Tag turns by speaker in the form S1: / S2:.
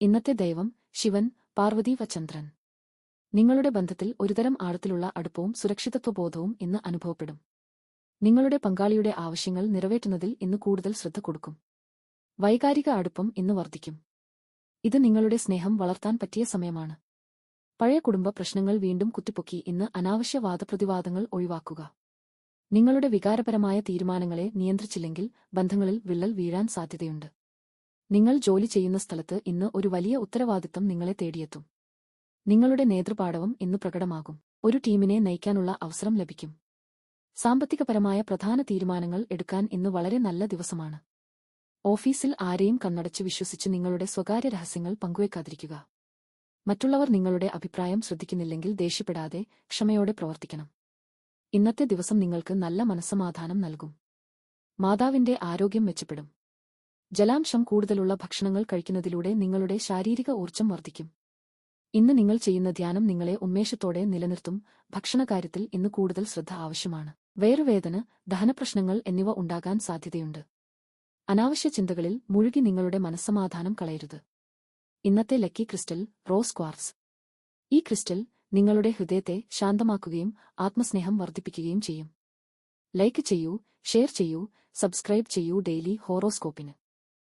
S1: ഇന്നത്തെ ദൈവം ശിവൻ പാർവതി വ ചന്ദ്രൻ നിങ്ങളുടെ ബന്ധത്തിൽ ഒരുതരം ആഴത്തിലുള്ള അടുപ്പവും സുരക്ഷിതത്വബോധവും ഇന്ന് അനുഭവപ്പെടും. നിങ്ങളുടെ പങ്കാളിയുടെ ആവശ്യങ്ങൾ നിറവേറ്റുന്നതിൽ ഇന്ന് കൂടുതൽ ശ്രദ്ധ കൊടുക്കും. വൈകാരിക അടുപ്പം ഇന്ന് വർദ്ധിക്കും. ഇത് നിങ്ങളുടെ സ്നേഹം വളർത്താൻ പറ്റിയ സമയമാണ്. പഴയ കുടുംബ പ്രശ്നങ്ങൾ വീണ്ടും കുത്തിപ്പൊക്കി ഇന്ന് അനാവശ്യ വാദപ്രതിവാദങ്ങൾ ഒഴിവാക്കുക. നിങ്ങളുടെ വികാരപരമായ തീരുമാനങ്ങളെ നിയന്ത്രിച്ചില്ലെങ്കിൽ ബന്ധങ്ങളിൽ വിള്ളൽ വീഴാൻ സാധ്യതയുണ്ട്. നിങ്ങൾ ജോലി ചെയ്യുന്ന സ്ഥലത്ത് ഇന്ന് ഒരു വലിയ ഉത്തരവാദിത്തം നിങ്ങളെ തേടിയെത്തും. നിങ്ങളുടെ നേതൃപാഠവും ഇന്ന് പ്രകടമാകും. ഒരു ടീമിനെ നയിക്കാനുള്ള അവസരം ലഭിക്കും. സാമ്പത്തികപരമായ പ്രധാന തീരുമാനങ്ങൾ എടുക്കാൻ ഇന്ന് വളരെ നല്ല ദിവസമാണ്. ഓഫീസിൽ ആരെയും കണ്ണടച്ച് വിശ്വസിച്ച് നിങ്ങളുടെ സ്വകാര്യ രഹസ്യങ്ങൾ പങ്കുവെക്കാതിരിക്കുക. മറ്റുള്ളവർ നിങ്ങളുടെ അഭിപ്രായം ശ്രദ്ധിക്കുന്നില്ലെങ്കിൽ ദേഷ്യപ്പെടാതെ ക്ഷമയോടെ പ്രവർത്തിക്കണം. ഇന്നത്തെ ദിവസം നിങ്ങൾക്ക് നല്ല മനസ്സമാധാനം നൽകും. മാതാവിന്റെ ആരോഗ്യം മെച്ചപ്പെടും. ജലാംശം കൂടുതലുള്ള ഭക്ഷണങ്ങൾ കഴിക്കുന്നതിലൂടെ നിങ്ങളുടെ ശാരീരിക ഊർജം വർദ്ധിക്കും. ഇന്ന് നിങ്ങൾ ചെയ്യുന്ന ധ്യാനം നിങ്ങളെ ഉന്മേഷത്തോടെ നിലനിർത്തും. ഭക്ഷണകാര്യത്തിൽ ഇന്ന് കൂടുതൽ ശ്രദ്ധ ആവശ്യമാണ്. വയറുവേദന ദഹനപ്രശ്നങ്ങൾ എന്നിവ ഉണ്ടാകാൻ സാധ്യതയുണ്ട്. അനാവശ്യ ചിന്തകളിൽ മുഴുകി നിങ്ങളുടെ മനസ്സമാധാനം കളയരുത്. ഇന്നത്തെ ലക്കി ക്രിസ്റ്റൽ റോസ് ക്വാർസ്. ഈ ക്രിസ്റ്റൽ നിങ്ങളുടെ ഹൃദയത്തെ ശാന്തമാക്കുകയും ആത്മസ്നേഹം വർദ്ധിപ്പിക്കുകയും ചെയ്യും. ലൈക്ക് ചെയ്യൂ ഷെയർ ചെയ്യൂ സബ്സ്ക്രൈബ് ചെയ്യൂ ഡെയിലി ഹോറോസ്കോപ്പിന്.